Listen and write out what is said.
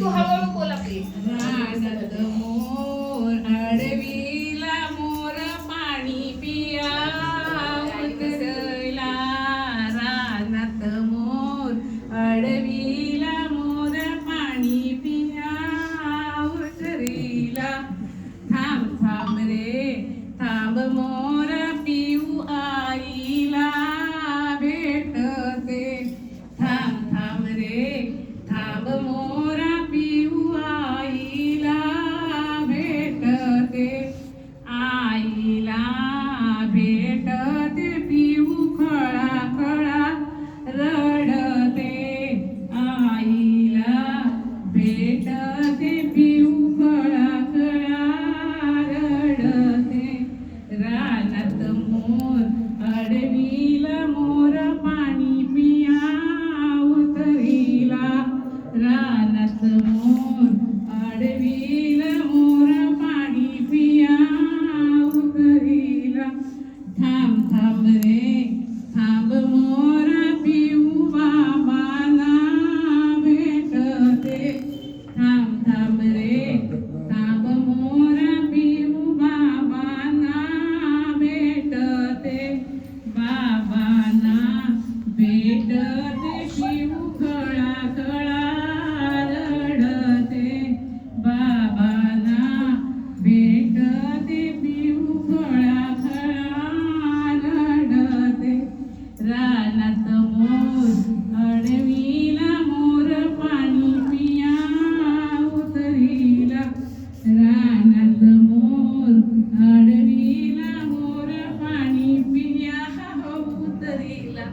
तू हळूहळू बोला प्लीज रानात मोर अडवीला मोर पाणी पिया उतरला. रानात मोर अडवीला मोर पाणी पिया उतरीला. थांब थांब रे थांब मोर. भेटते पिऊ खळा खळा रडते आईला. भेटते पिऊ खळा खळा रडते. रानात मोर अडवीला मोर Thank you. कानात मोर अडवीला मोर पाणी पिया उतरीला रानात मोर अडवीला मोर पाणी पिया उतरीला.